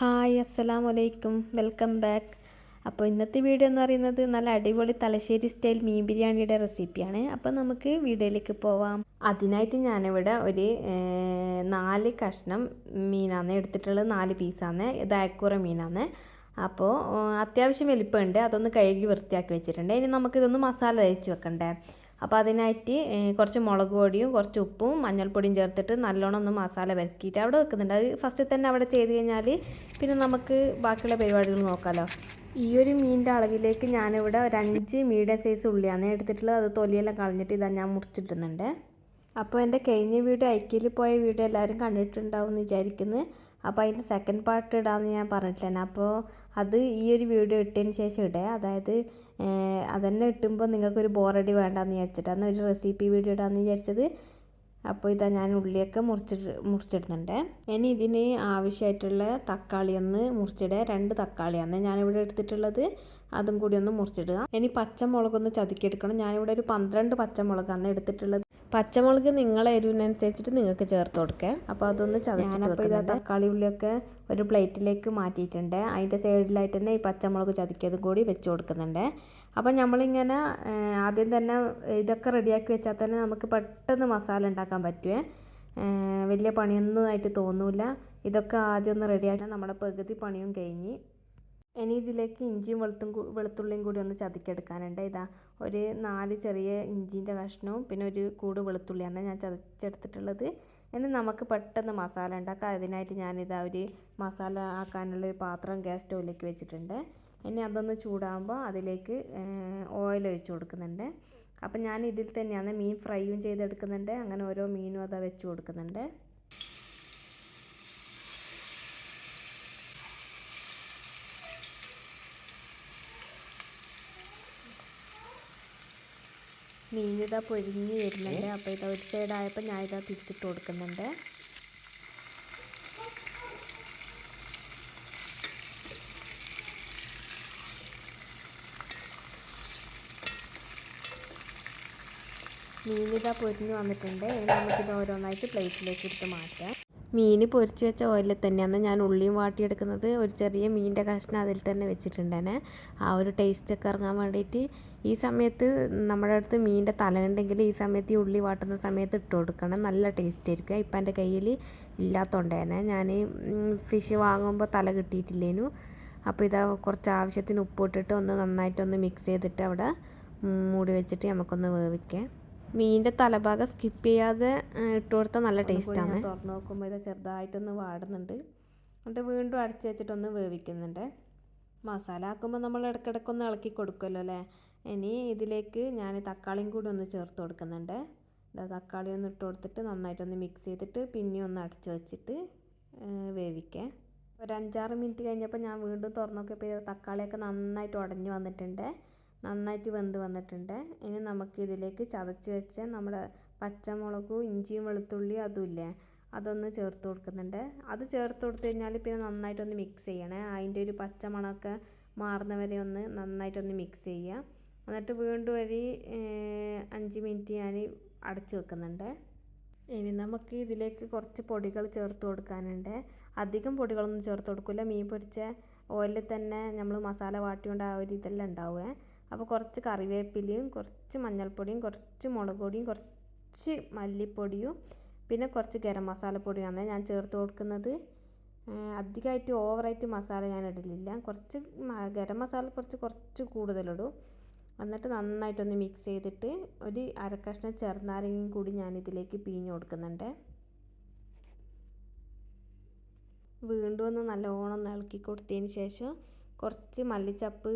Hi അസ്സലാം വലൈക്കും welcome back. അപ്പോൾ ഇന്നത്തെ വീഡിയോ എന്ന് പറയുന്നത് നല്ല അടിപൊളി തലശ്ശേരി സ്റ്റൈൽ മീൻ ബിരിയാണിയുടെ റെസിപ്പിയാണ്. അപ്പോൾ നമുക്ക് വീഡിയോയിലേക്ക് പോവാം. അതിനായിട്ട് ഞാനിവിടെ ഒരു നാല് കഷ്ണം മീനാണ് എടുത്തിട്ടുള്ളത് നാല് പീസാണ് ഇത് അയക്കൂറ മീനാണ് അപ്പോൾ അത്യാവശ്യം വലിപ്പമുണ്ട്. അതൊന്ന് കഴുകി വൃത്തിയാക്കി വെച്ചിട്ടുണ്ട്. ഇനി നമുക്കിതൊന്ന് മസാല തേച്ച് വെക്കണ്ടേ? അപ്പോൾ അതിനായിട്ട് കുറച്ച് മുളക് പൊടിയും കുറച്ച് ഉപ്പും മഞ്ഞൾപ്പൊടിയും ചേർത്തിട്ട് നല്ലോണം ഒന്ന് മസാല വരക്കിയിട്ട് അവിടെ വെക്കുന്നുണ്ട്. അത് ഫസ്റ്റ് തന്നെ അവിടെ ചെയ്ത് കഴിഞ്ഞാൽ പിന്നെ നമുക്ക് ബാക്കിയുള്ള പരിപാടികൾ നോക്കാമല്ലോ ഈ ഒരു മീനിന്റെ അളവിലേക്ക് ഞാനിവിടെ ഒരു അഞ്ച് മീഡിയം സൈസ് ഉള്ളിയാണ് എടുത്തിട്ടുള്ളത്. അത് തൊലിയെല്ലാം കളഞ്ഞിട്ട് ഇതാ ഞാൻ മുറിച്ചിട്ടുന്നുണ്ട് അപ്പോൾ എന്റെ കഴിഞ്ഞ വീഡിയോ ഐക്യയിൽ പോയ വീഡിയോ എല്ലാവരും കണ്ടിട്ടുണ്ടാവും എന്ന് വിചാരിക്കുന്നു. അപ്പോൾ അതിന്റെ സെക്കൻഡ് പാർട്ട് ഇടാമെന്ന് ഞാൻ പറഞ്ഞിട്ടില്ല. അപ്പോൾ അത് ഈ ഒരു വീഡിയോ ഇട്ടതിന് ശേഷം ഇടേ. അതായത് അതന്നെ ഇട്ടുമ്പോൾ നിങ്ങൾക്കൊരു ബോറടി വേണ്ടെന്ന് വിചാരിച്ചിട്ടാണ് ഒരു റെസിപ്പി വീഡിയോ ഇടാമെന്ന് വിചാരിച്ചത്. അപ്പോൾ ഇതാ ഞാൻ ഉള്ളിയൊക്കെ മുറിച്ചിട്ട് മുറിച്ചിടുന്നുണ്ട്. ഇനി ഇതിന് ആവശ്യമായിട്ടുള്ള തക്കാളി ഒന്ന് മുറിച്ചിടുക രണ്ട് തക്കാളിയാണ് ഞാനിവിടെ എടുത്തിട്ടുള്ളത്. അതും കൂടി ഒന്ന് മുറിച്ചിടുക. ഇനി പച്ചമുളക് പച്ചമുളകൊന്ന് ചതുക്കിയെടുക്കണം. ഞാനിവിടെ ഒരു പന്ത്രണ്ട് പച്ചമുളകാണ് എടുത്തിട്ടുള്ളത്. പച്ചമുളക് നിങ്ങളെ എരിവിനനുസരിച്ചിട്ട് നിങ്ങൾക്ക് ചേർത്ത് കൊടുക്കുക അപ്പോൾ അതൊന്ന് ചതച്ചിട്ട് ഇതാ തക്കാളി ഉള്ളിയൊക്കെ ഒരു പ്ലേറ്റിലേക്ക് മാറ്റിയിട്ടുണ്ട്. അതിന്റെ സൈഡിലായിട്ട് തന്നെ ഈ പച്ചമുളക് ചതുക്കിയതും കൂടി വെച്ച് കൊടുക്കുന്നുണ്ട്. അപ്പോൾ നമ്മളിങ്ങനെ ആദ്യം തന്നെ ഇതൊക്കെ റെഡിയാക്കി വെച്ചാൽ തന്നെ നമുക്ക് പെട്ടെന്ന് മസാല ഉണ്ടാക്കാൻ പറ്റുമേ വലിയ പണിയൊന്നും ആയിട്ട് തോന്നില്ല ഇതൊക്കെ ആദ്യം ഒന്ന് റെഡിയാക്കി നമ്മുടെ പകുതി പണിയും കഴിഞ്ഞ് ഇനി ഇതിലേക്ക് ഇഞ്ചിയും വെളുത്തും വെളുത്തുള്ളിയും കൂടി ഒന്ന് ചതിക്കെടുക്കാനുണ്ട് ഇതാ ഒരു നാല് ചെറിയ ഇഞ്ചിന്റെ കഷ്ണവും പിന്നെ ഒരു കൂട് വെളുത്തുള്ളിയാണ് ഞാൻ ചതച്ചെടുത്തിട്ടുള്ളത്. ഇനി നമുക്ക് പെട്ടെന്ന് മസാല ഉണ്ടാക്കാം. അതിനായിട്ട് ഞാനിതാ ഒരു മസാല ആക്കാനുള്ള ഒരു പാത്രം ഗ്യാസ് സ്റ്റൗവിലേക്ക് വെച്ചിട്ടുണ്ട്. ഇനി അതൊന്ന് ചൂടാകുമ്പോൾ അതിലേക്ക് ഓയിൽ ഒഴിച്ച് കൊടുക്കുന്നുണ്ട്. അപ്പം ഞാൻ ഇതിൽ തന്നെയാണ് മീൻ ഫ്രൈയും ചെയ്തെടുക്കുന്നുണ്ട്. അങ്ങനെ ഓരോ മീനും അതാ വെച്ച് കൊടുക്കുന്നുണ്ട്. മീനിതാ പൊരിഞ്ഞ് വരുന്നുണ്ട്. അപ്പോൾ ഇതാ ഒരു സൈഡായപ്പോൾ ഞാൻ ഇതാ തിരിച്ചിട്ട് കൊടുക്കുന്നുണ്ട്. മീനിതാ പൊരിഞ്ഞ് വന്നിട്ടുണ്ട്. ഇനി നമുക്കിത് ഓരോന്നായിട്ട് പ്ലേറ്റിലേക്ക് എടുത്ത് മാറ്റാം. മീൻ പൊരിച്ച് വെച്ച ഓയിലിൽ തന്നെയാണ് ഞാൻ ഉള്ളിയും വാട്ടിയെടുക്കുന്നത്. ഒരു ചെറിയ മീനിന്റെ കഷ്ണം അതിൽ തന്നെ വെച്ചിട്ടുണ്ടേനെ ആ ഒരു ടേസ്റ്റൊക്കെ ഇറങ്ങാൻ വേണ്ടിയിട്ട് ഈ സമയത്ത് നമ്മുടെ അടുത്ത് മീനിന്റെ തല ഉണ്ടെങ്കിൽ ഈ സമയത്ത് ഈ ഉള്ളി വാട്ടുന്ന സമയത്ത് ഇട്ട് കൊടുക്കണം. നല്ല ടേസ്റ്റ് ആയിരിക്കും. ഇപ്പം എന്റെ കയ്യിൽ ഇല്ലാത്തതുകൊണ്ടേനെ ഞാൻ ഫിഷ് വാങ്ങുമ്പോൾ തല കിട്ടിയിട്ടില്ലേനു. അപ്പോൾ ഇതാ കുറച്ച് ആവശ്യത്തിന് ഉപ്പിട്ടിട്ട് ഒന്ന് നന്നായിട്ടൊന്ന് മിക്സ് ചെയ്തിട്ട് അവിടെ മൂടി വെച്ചിട്ട് നമുക്കൊന്ന് വേവിക്കാം. മീനിന്റെ തലഭാഗം സ്കിപ്പ് ചെയ്യാതെ ഇട്ട് കൊടുത്താൽ നല്ല ടേസ്റ്റാണ് തുറന്ന് നോക്കുമ്പോൾ ഇത് ചെറുതായിട്ടൊന്ന് വാടുന്നുണ്ട്. എന്നിട്ട് വീണ്ടും അടച്ച് വെച്ചിട്ടൊന്ന് വേവിക്കുന്നുണ്ട്. മസാല ആക്കുമ്പോൾ നമ്മൾ ഇടയ്ക്കിടയ്ക്കൊന്ന് ഇളക്കി കൊടുക്കുമല്ലോ അല്ലേ? ഇനി ഇതിലേക്ക് ഞാൻ തക്കാളിയും കൂടി ഒന്ന് ചേർത്ത് കൊടുക്കുന്നുണ്ട്. ഇതാ തക്കാളി ഒന്ന് ഇട്ട് കൊടുത്തിട്ട് നന്നായിട്ടൊന്ന് മിക്സ് ചെയ്തിട്ട് പിന്നെ ഒന്ന് അടച്ച് വെച്ചിട്ട് വേവിക്കാം. ഒരു അഞ്ചാറ് മിനിറ്റ് കഴിഞ്ഞപ്പോൾ ഞാൻ വീണ്ടും തുറന്ന് നോക്കിയപ്പോൾ തക്കാളിയൊക്കെ നന്നായിട്ട് ഉടഞ്ഞു വന്നിട്ടുണ്ട്. നന്നായിട്ട് വെന്ത് വന്നിട്ടുണ്ട്. ഇനി നമുക്ക് ഇതിലേക്ക് ചതച്ച് വെച്ച നമ്മുടെ പച്ചമുളകും ഇഞ്ചിയും വെളുത്തുള്ളിയും അതുമില്ലേ അതൊന്ന് ചേർത്ത് കൊടുക്കുന്നുണ്ട്. അത് ചേർത്ത് കൊടുത്തു കഴിഞ്ഞാൽ പിന്നെ നന്നായിട്ടൊന്ന് മിക്സ് ചെയ്യണേ. അതിന്റെ ഒരു പച്ചമണമൊക്കെ മാറുന്ന വരെ ഒന്ന് നന്നായിട്ടൊന്ന് മിക്സ് ചെയ്യുക എന്നിട്ട് വീണ്ടും ഒരു അഞ്ച് മിനിറ്റ് ഞാൻ അടച്ചു വെക്കുന്നുണ്ട്. ഇനി നമുക്ക് ഇതിലേക്ക് കുറച്ച് പൊടികൾ ചേർത്ത് കൊടുക്കാനുണ്ട്. അധികം പൊടികളൊന്നും ചേർത്ത് കൊടുക്കില്ല മീൻ പൊരിച്ച ഓയിലിൽ തന്നെ നമ്മൾ മസാല വാട്ടിയോണ്ട് ആ ഒരു ഇതെല്ലാം ഉണ്ടാവുക അപ്പോൾ കുറച്ച് കറിവേപ്പിലയും കുറച്ച് മഞ്ഞൾപ്പൊടിയും കുറച്ച് മുളക് പൊടിയും കുറച്ച് മല്ലിപ്പൊടിയും പിന്നെ കുറച്ച് ഗരം മസാലപ്പൊടിയാണ് ഞാൻ ചേർത്ത് കൊടുക്കുന്നത്. അധികമായിട്ട് ഓവറായിട്ട് മസാല ഞാൻ ഇടലില്ല. കുറച്ച് ഗരം മസാല കുറച്ച് കുറച്ച് കൂടുതലിടും എന്നിട്ട് നന്നായിട്ടൊന്ന് മിക്സ് ചെയ്തിട്ട് ഒരു അരക്കഷ്ണം ചെറുനാരങ്ങയും കൂടി ഞാൻ ഇതിലേക്ക് പിഴിഞ്ഞ് കൊടുക്കുന്നുണ്ട്. വീണ്ടും ഒന്ന് നല്ലോണം ഇളക്കി കൊടുത്തതിന് ശേഷം കുറച്ച് മല്ലിച്ചപ്പ്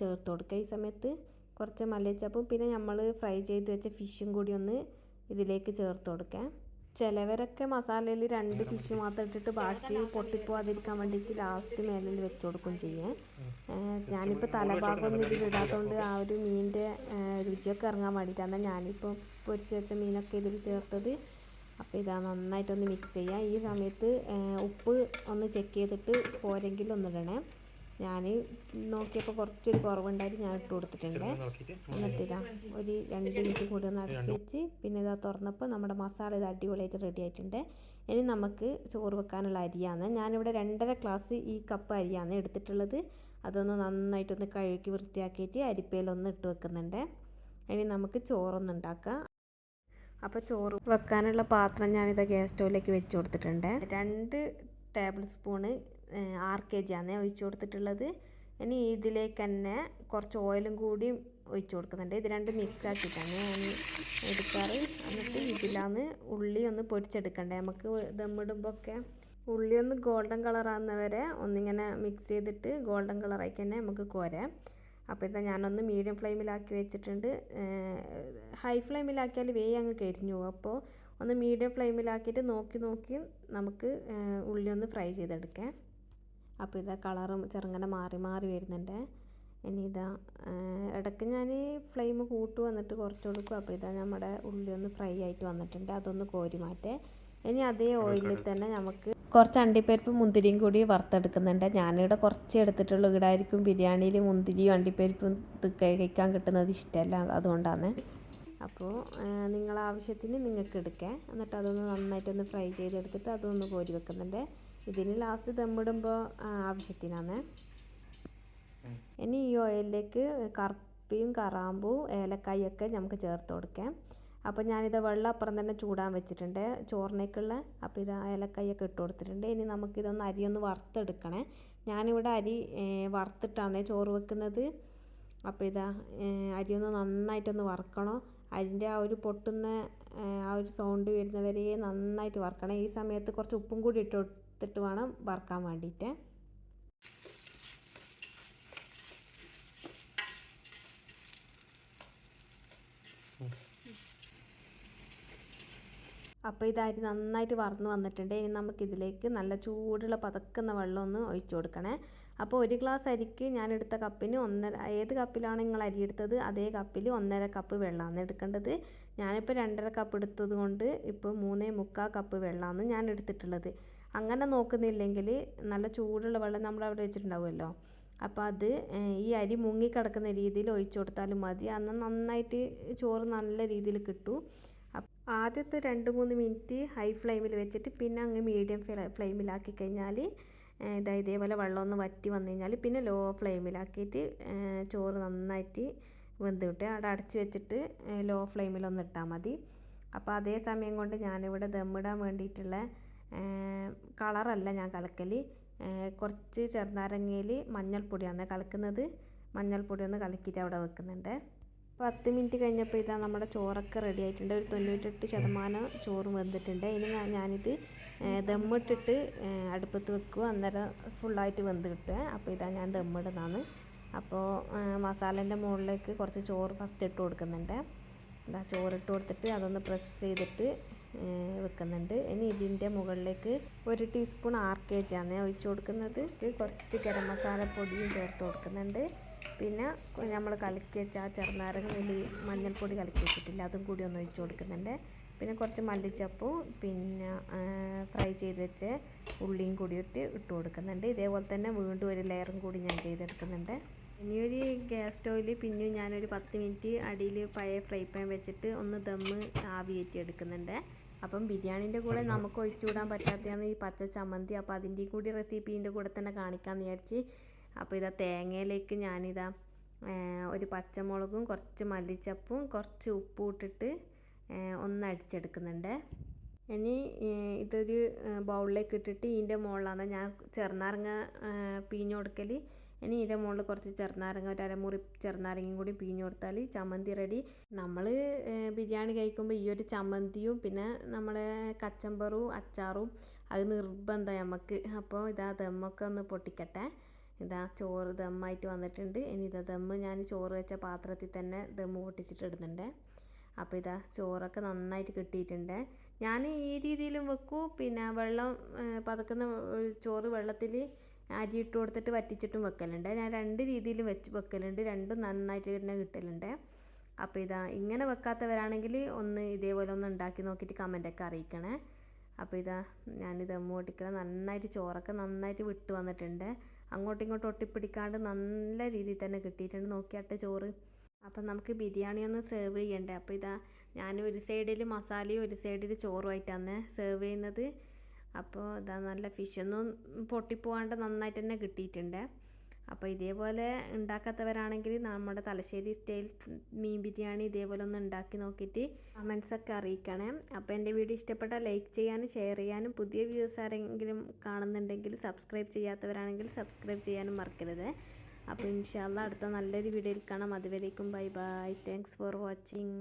ചേർത്ത് കൊടുക്കുക. ഈ സമയത്ത് കുറച്ച് മല്ലിച്ചപ്പും പിന്നെ നമ്മൾ ഫ്രൈ ചെയ്ത് വെച്ച ഫിഷും കൂടി ഒന്ന് ഇതിലേക്ക് ചേർത്ത് കൊടുക്കുക. ചിലവരൊക്കെ മസാലയിൽ രണ്ട് ഫിഷ് മാത്രം ഇട്ടിട്ട് ബാക്കി പൊട്ടിപ്പോവാതിരിക്കാൻ വേണ്ടിയിട്ട് ലാസ്റ്റ് മേലിൽ വെച്ച് കൊടുക്കും. ചെയ്യേ ഞാനിപ്പോൾ തലഭാഗമൊന്നും ഇതിൽ ഇടാത്തതുകൊണ്ട് ആ ഒരു മീനിന്റെ രുചിയൊക്കെ ഇറങ്ങാൻ വേണ്ടിയിട്ടാണ് ഞാനിപ്പോൾ പൊരിച്ച് വെച്ച മീനൊക്കെ ഇതിൽ ചേർത്തത്. അപ്പോൾ ഇതാ നന്നായിട്ടൊന്ന് മിക്സ് ചെയ്യുക ഈ സമയത്ത് ഉപ്പ് ഒന്ന് ചെക്ക് ചെയ്തിട്ട് പോരെങ്കിൽ ഒന്നിടണേ ഞാൻ നോക്കിയപ്പോൾ കുറച്ചൊരു കുറവുണ്ടായിട്ട് ഞാൻ ഇട്ട് കൊടുത്തിട്ടുണ്ട്. എന്നിട്ട് ഇതാ ഒരു രണ്ട് മിനിറ്റ് കൂടി ഒന്ന് അടച്ച് വെച്ച് പിന്നെ ഇതാ തുറന്നപ്പോൾ നമ്മുടെ മസാല ഇത് അടിപൊളിയായിട്ട് റെഡി ആയിട്ടുണ്ട്. ഇനി നമുക്ക് ചോറ് വെക്കാനുള്ള അരിയാണ്. ഞാനിവിടെ രണ്ടര ഗ്ലാസ് ഈ കപ്പ് അരിയാണ് എടുത്തിട്ടുള്ളത്. അതൊന്ന് നന്നായിട്ടൊന്ന് കഴുകി വൃത്തിയാക്കിയിട്ട് അരിപ്പയിലൊന്ന് ഇട്ട് വെക്കുന്നുണ്ട്. ഇനി നമുക്ക് ചോറൊന്ന് ഉണ്ടാക്കാം. അപ്പോൾ ചോറ് വെക്കാനുള്ള പാത്രം ഞാനിത് ഗ്യാസ് സ്റ്റോവിലേക്ക് വെച്ച് കൊടുത്തിട്ടുണ്ട്. രണ്ട് ടേബിൾ സ്പൂണ് ആറ് കെ ജി ആണ് ഒഴിച്ചു കൊടുത്തിട്ടുള്ളത്. ഇനി ഇതിലേക്ക് തന്നെ കുറച്ച് ഓയിലും കൂടി ഒഴിച്ചു കൊടുക്കുന്നുണ്ട്. ഇത് രണ്ടും മിക്സ് ആക്കിയിട്ടാണ് ഞാൻ എടുക്കാറ്. എന്നിട്ട് ഇതിലാന്ന് ഉള്ളി ഒന്ന് പൊരിച്ചെടുക്കണ്ടേ. നമുക്ക് ദമ്മിടുമ്പോൾ ഒക്കെ ഉള്ളി ഒന്ന് ഗോൾഡൻ കളറാകുന്നവരെ ഒന്നിങ്ങനെ മിക്സ് ചെയ്തിട്ട് ഗോൾഡൻ കളറായി തന്നെ നമുക്ക് കോരാം. അപ്പോൾ ഇതാ ഞാനൊന്ന് മീഡിയം ഫ്ലെയിമിലാക്കി വെച്ചിട്ടുണ്ട്. ഹൈ ഫ്ലെയിമിലാക്കിയാൽ വേഗം അങ്ങ് കരിഞ്ഞു അപ്പോൾ ഒന്ന് മീഡിയം ഫ്ലെയിമിലാക്കിയിട്ട് നോക്കി നോക്കി നമുക്ക് ഉള്ളി ഒന്ന് ഫ്രൈ ചെയ്തെടുക്കാം. അപ്പോൾ ഇതാ കളറും ചെറുങ്ങനെ മാറി മാറി വരുന്നുണ്ട്. ഇനി ഇതാ ഇടയ്ക്ക് ഞാൻ ഫ്ലെയിം കൂട്ടു വന്നിട്ട് കുറച്ച് കൊടുക്കും. അപ്പോൾ ഇതാ നമ്മുടെ ഉള്ളി ഒന്ന് ഫ്രൈ ആയിട്ട് വന്നിട്ടുണ്ട്. അതൊന്ന് കോരി മാറ്റേ. ഇനി അതേ ഓയിലിൽ തന്നെ നമുക്ക് കുറച്ച് അണ്ടിപ്പരിപ്പ് മുന്തിരിയും കൂടി വറുത്തെടുക്കുന്നുണ്ട്. ഞാനിവിടെ കുറച്ച് എടുത്തിട്ടുള്ളൂ. ഇവിടെ ആയിരിക്കും ബിരിയാണിയിൽ മുന്തിരിയും അണ്ടിപ്പരിപ്പും കഴിക്കാൻ കിട്ടുന്നത് ഇഷ്ടമല്ല. അതുകൊണ്ടാണ്. അപ്പോൾ നിങ്ങൾ ആവശ്യത്തിന് നിങ്ങൾക്ക് എടുക്കാം എന്നിട്ട് അതൊന്ന് നന്നായിട്ടൊന്ന് ഫ്രൈ ചെയ്തെടുത്തിട്ട് അതൊന്ന് കോരി വെക്കുന്നുണ്ട്. ഇതിന് ലാസ്റ്റ് ദമ്മിടുമ്പോൾ ആവശ്യത്തിനാണ്. ഇനി ഈ ഓയിലിലേക്ക് കറുപ്പിയും കറാമ്പും ഏലക്കായൊക്കെ നമുക്ക് ചേർത്ത് കൊടുക്കാം. അപ്പോൾ ഞാനിത് വെള്ളം അപ്പുറം തന്നെ ചൂടാൻ വെച്ചിട്ടുണ്ട്. ചോറിനേക്കുള്ള അപ്പോൾ ഇത് ഏലക്കായൊക്കെ ഇട്ട് കൊടുത്തിട്ടുണ്ട്. ഇനി നമുക്കിതൊന്ന് അരി ഒന്ന് വറുത്തെടുക്കണേ. ഞാനിവിടെ അരി വറുത്തിട്ടാണ് ചോറ് വെക്കുന്നത്. അപ്പോൾ ഇതാ അരിയൊന്ന് നന്നായിട്ടൊന്ന് വറുക്കണം? അതിന്റെ ആ ഒരു പൊട്ടുന്ന ആ ഒരു സൗണ്ട് വരുന്നവരെ നന്നായിട്ട് വറുക്കണം. ഈ സമയത്ത് കുറച്ച് ഉപ്പും കൂടി ഇട്ട് കൊടുത്തിട്ട് വേണം വറുക്കാൻ വേണ്ടിയിട്ട്. അപ്പോൾ ഇത് നന്നായിട്ട് വറന്ന് വന്നിട്ടുണ്ട്. ഇനി നമുക്കിതിലേക്ക് നല്ല ചൂടുള്ള പതക്കുന്ന വെള്ളം ഒന്ന് ഒഴിച്ചു കൊടുക്കണേ. അപ്പോൾ ഒരു ഗ്ലാസ് അരിക്ക് ഞാൻ എടുത്ത കപ്പിന് ഒന്നര ഏത് കപ്പിലാണ് നിങ്ങൾ അരി എടുത്തത്? അതേ കപ്പിൽ ഒന്നര കപ്പ് വെള്ളമാണ് എടുക്കേണ്ടത്. ഞാനിപ്പോൾ രണ്ടര കപ്പ് എടുത്തത് കൊണ്ട് ഇപ്പോൾ മൂന്നേ മുക്കാൽ കപ്പ് വെള്ളമാണ് ഞാൻ എടുത്തിട്ടുള്ളത്. അങ്ങനെ നോക്കുന്നില്ലെങ്കിൽ നല്ല ചൂടുള്ള വെള്ളം നമ്മൾ അവിടെ വെച്ചിട്ടുണ്ടാവുമല്ലോ. അപ്പോൾ അത് ഈ അരി മുങ്ങി കിടക്കുന്ന രീതിയിൽ ഒഴിച്ചു കൊടുത്താലും മതി. അന്ന് നന്നായിട്ട് ചോറ് നല്ല രീതിയിൽ കിട്ടും. ആദ്യത്തെ രണ്ട് മൂന്ന് മിനിറ്റ് ഹൈ ഫ്ലെയിമിൽ വെച്ചിട്ട് പിന്നെ അങ്ങ് മീഡിയം ഫ്ലെയിമിലാക്കി കഴിഞ്ഞാൽ ഇതാ ഇതേപോലെ വെള്ളം ഒന്ന് വറ്റി വന്നു കഴിഞ്ഞാൽ പിന്നെ ലോ ഫ്ലെയിമിലാക്കിയിട്ട് ചോറ് നന്നായിട്ട് വെന്ത് കിട്ടുക അവിടെ അടച്ച് വെച്ചിട്ട് ലോ ഫ്ലെയിമിലൊന്ന് ഇട്ടാൽ മതി. അപ്പോൾ അതേ സമയം കൊണ്ട് ഞാനിവിടെ ദമ്മിടാൻ വേണ്ടിയിട്ടുള്ള കളറല്ല ഞാൻ കലക്കൽ കുറച്ച് ചെറുനാരങ്ങയിൽ മഞ്ഞൾപ്പൊടിയാണ് കലക്കുന്നത്. മഞ്ഞൾപ്പൊടി ഒന്ന് കലക്കിയിട്ട് അവിടെ വെക്കുന്നുണ്ട്. പത്ത് മിനിറ്റ് കഴിഞ്ഞപ്പോൾ ഇതാ നമ്മുടെ ചോറൊക്കെ റെഡി ആയിട്ടുണ്ട്. ഒരു തൊണ്ണൂറ്റെട്ട് ശതമാനം ചോറ് വെന്തിട്ടുണ്ട്. ഇനി ഞാനിത് ദമ്മിട്ടിട്ട് അടുപ്പത്ത് വെക്കുക അന്നേരം ഫുള്ളായിട്ട് വെന്ത് കിട്ടുക അപ്പോൾ ഇതാ ഞാൻ ദമ്മിടുന്നതാണ്. അപ്പോൾ മസാലേന്റെ മുകളിലേക്ക് കുറച്ച് ചോറ് ഫസ്റ്റ് ഇട്ട് കൊടുക്കുന്നുണ്ട്. ഇതാ ചോറിട്ട് കൊടുത്തിട്ട് അതൊന്ന് പ്രസ് ചെയ്തിട്ട് വെക്കുന്നുണ്ട്. ഇനി ഇതിന്റെ മുകളിലേക്ക് ഒരു ടീസ്പൂൺ ആർ കെ ജി ആണ് ഒഴിച്ചു കൊടുക്കുന്നത്. കുറച്ച് ഗരം മസാല പൊടിയും ചേർത്ത് കൊടുക്കുന്നുണ്ട്. പിന്നെ നമ്മൾ കലക്കി വെച്ച ആ ചെറുനാരങ്ങ മഞ്ഞൾപ്പൊടി കലക്കി വെച്ചിട്ടില്ല. അതും കൂടി ഒന്ന് ഒഴിച്ചു കൊടുക്കുന്നുണ്ട്. പിന്നെ കുറച്ച് മല്ലിച്ചപ്പും പിന്നെ ഫ്രൈ ചെയ്ത് വെച്ച് ഉള്ളിയും കൂടി ഇട്ട് ഇട്ട് കൊടുക്കുന്നുണ്ട്. ഇതേപോലെ തന്നെ വീണ്ടും ഒരു ലെയറും കൂടി ഞാൻ ചെയ്തെടുക്കുന്നുണ്ട്. ഇനിയൊരു ഗ്യാസ് സ്റ്റോവിൽ പിന്നെയും ഞാനൊരു പത്ത് മിനിറ്റ് അടിയിൽ പഴയ ഫ്രൈ പാൻ വെച്ചിട്ട് ഒന്ന് ദമ്മ് ആവി എടുക്കുന്നുണ്ട്. അപ്പം ബിരിയാണീന്റെ കൂടെ നമുക്ക് ഒഴിച്ചുവിടാൻ പറ്റാത്തതാണ് ഈ പച്ച ചമ്മന്തി. അപ്പോൾ അതിന്റെ കൂടി റെസിപ്പീന്റെ കൂടെ തന്നെ കാണിക്കാമെന്ന് വിചാരിച്ച് അപ്പോൾ ഇതാ തേങ്ങയിലേക്ക് ഞാനിതാ ഒരു പച്ചമുളകും കുറച്ച് മല്ലിച്ചപ്പും കുറച്ച് ഉപ്പും ഇട്ടിട്ട് ഒന്ന് അടിച്ചെടുക്കുന്നുണ്ട്. ഇനി ഇതൊരു ബൗളിലേക്ക് ഇട്ടിട്ട് ഇതിന്റെ മുകളിലാണ് ഞാൻ ചെറുനാരങ്ങ പിഴിഞ്ഞ് കൊടുക്കൽ ഇനി ഇതിന്റെ മുകളിൽ കുറച്ച് ചെറുനാരങ്ങ ഒരു അരമുറി ചെറുനാരങ്ങയും കൂടി പിഴിഞ്ഞ് കൊടുത്താൽ ചമ്മന്തി റെഡി നമ്മൾ ബിരിയാണി കഴിക്കുമ്പോൾ ഈ ഒരു ചമ്മന്തിയും പിന്നെ നമ്മുടെ കച്ചമ്പറും അച്ചാറും അത് നിർബന്ധം നമുക്ക് അപ്പോൾ ഇതാ ദമ്മൊക്കെ ഒന്ന് പൊട്ടിക്കട്ടെ. ഇതാ ചോറ് ദമ്മായിട്ട് വന്നിട്ടുണ്ട്. ഇനി ഇതാ ദമ്മ് ഞാൻ ചോറ് വെച്ച പാത്രത്തിൽ തന്നെ ദമ്മ് പൊട്ടിച്ചിട്ട് ഇടുന്നുണ്ട്. അപ്പോൾ ഇതാ ചോറൊക്കെ നന്നായിട്ട് കിട്ടിയിട്ടുണ്ട്. ഞാൻ ഈ രീതിയിലും വെക്കും. പിന്നെ വെള്ളം പതക്കുന്ന ചോറ് വെള്ളത്തിൽ അരി ഇട്ട് കൊടുത്തിട്ട് വറ്റിച്ചിട്ടും വെക്കലുണ്ട്. ഞാൻ രണ്ട് രീതിയിലും വെച്ച് വെക്കലുണ്ട്. രണ്ടും നന്നായിട്ട് തന്നെ കിട്ടലുണ്ട്. അപ്പോൾ ഇതാ ഇങ്ങനെ വെക്കാത്തവരാണെങ്കിൽ ഒന്ന് ഇതേപോലെ ഒന്ന് ഉണ്ടാക്കി നോക്കിയിട്ട് കമന്റൊക്കെ അറിയിക്കണേ. അപ്പോൾ ഇതാ ഞാനിത് മൂട്ടിക്കൽ നന്നായിട്ട് ചോറൊക്കെ നന്നായിട്ട് വിട്ട് വന്നിട്ടുണ്ട്. അങ്ങോട്ടും ഇങ്ങോട്ടും ഒട്ടിപ്പിടിക്കാണ്ട് നല്ല രീതിയിൽ തന്നെ കിട്ടിയിട്ടുണ്ട്. നോക്കിയാട്ടെ ചോറ്. അപ്പം നമുക്ക് ബിരിയാണി ഒന്ന് സെർവ് ചെയ്യണ്ടേ? അപ്പോൾ ഇതാ ഞാൻ ഒരു സൈഡിൽ മസാലയും ഒരു സൈഡിൽ ചോറുമായിട്ടാണ് സെർവ് ചെയ്യുന്നത്. അപ്പോൾ ഇതാ നല്ല ഫിഷൊന്നും പൊട്ടിപ്പോവാണ്ട് നന്നായിട്ട് തന്നെ കിട്ടിയിട്ടുണ്ട്. അപ്പോൾ ഇതേപോലെ ഉണ്ടാക്കാത്തവരാണെങ്കിൽ നമ്മുടെ തലശ്ശേരി സ്റ്റൈൽ മീൻ ബിരിയാണി ഇതേപോലെ ഒന്ന് ഉണ്ടാക്കി നോക്കിയിട്ട് കമൻസൊക്കെ അറിയിക്കണേ. അപ്പോൾ എന്റെ വീഡിയോ ഇഷ്ടപ്പെട്ടാൽ ലൈക്ക് ചെയ്യാനും ഷെയർ ചെയ്യാനും പുതിയ വ്യൂസ് ആരെങ്കിലും കാണുന്നുണ്ടെങ്കിൽ സബ്സ്ക്രൈബ് ചെയ്യാത്തവരാണെങ്കിൽ സബ്സ്ക്രൈബ് ചെയ്യാനും മറക്കരുത്. അപ്പോൾ ഇൻഷാല്ല അടുത്ത നല്ലൊരു വീഡിയോയിൽ കാണാം. അതുവരേക്കും bye bye thanks for watching